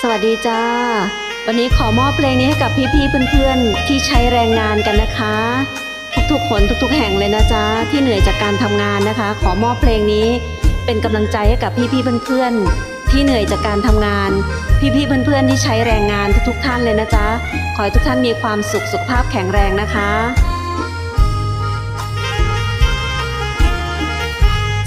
สวัสดีจ้า วันนี้ขอมอบเพลงนี้ให้กับพี่ๆเพื่อนๆ ที่ใช้แรงงานกันนะคะ ทุกๆคนทุกๆ แห่งเลยนะจ๊ะที่เหนื่อยจากการทำงานนะคะ ขอมอบเพลงนี้เป็นกำลังใจให้กับพี่ๆเพื่อนๆ ที่เหนื่อยจากการทำงาน พี่ๆเพื่อนๆ ที่ใช้แรงงานทุกๆ ท่านเลยนะจ๊ะขอให้ทุกท่านมีความสุขสุขภาพแข็งแรงนะคะ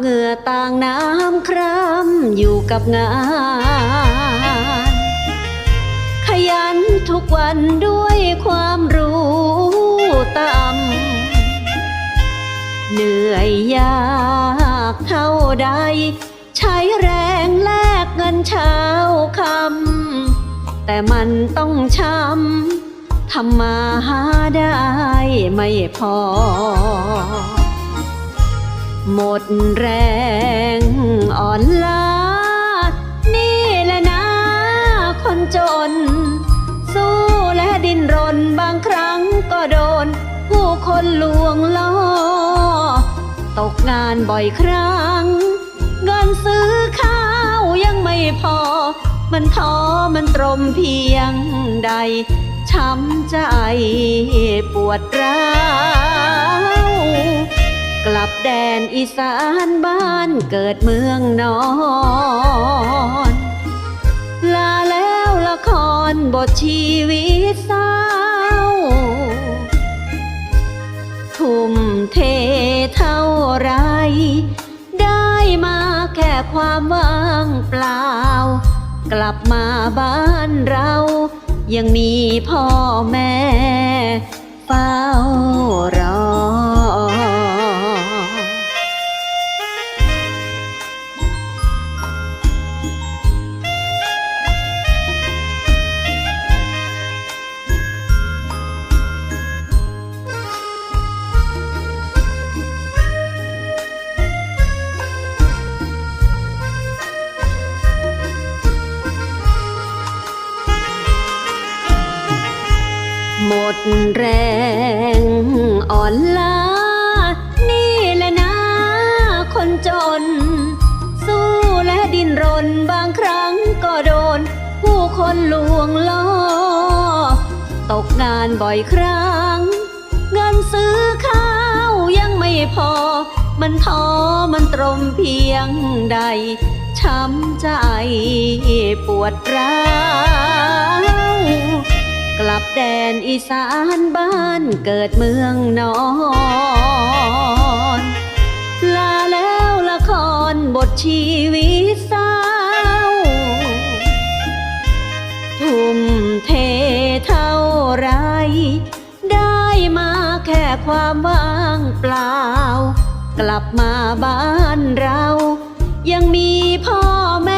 เหงื่อต่างน้ำครำอยู่กับงาน ขยันทุกวันด้วยความรู้ต่ำเหนื่อยยากเท่าใด ใช้แรงแลกเงินเช้าคำแต่มันต้องช้ำทำมาหาได้ไม่พอ หมดแรงอ่อนล้า นี่แหละนะคนจน สู้และดิ้นรนบางครั้งก็โดน ผู้คนลวงล่อ ตกงานบ่อยครั้ง เงินซื้อข้าวยังไม่พอ มันท้อมันตรมเพียงใด ช้ำใจปวดร้าว ดนอีสานบ้านเกิดเมืองนอน ลาแล้วละครบทชีวิตเศร้า ทุ่มเทเท่าไร ได้มาแค่ความว่างเปล่า กลับมาบ้านเรา ยังมีพ่อแม่เฝ้ารอ หมดแรงอ่อนล้า นี่แหละนะคนจน สู้และดิ้นรนบางครั้งก็โดน ผู้คนลวงล่อ ตกงานบ่อยครั้ง เงินซื้อข้าวยังไม่พอ มันท้อมันตรมเพียงใด ช้ำใจปวดร้าว แดนอีสานบ้านเกิดเมืองนอน ลาแล้วละครบทชีวิตเศร้า ทุ่มเทเท่าไร ได้มาแค่ความว่างเปล่า กลับมาบ้านเรา ยังมีพ่อแม่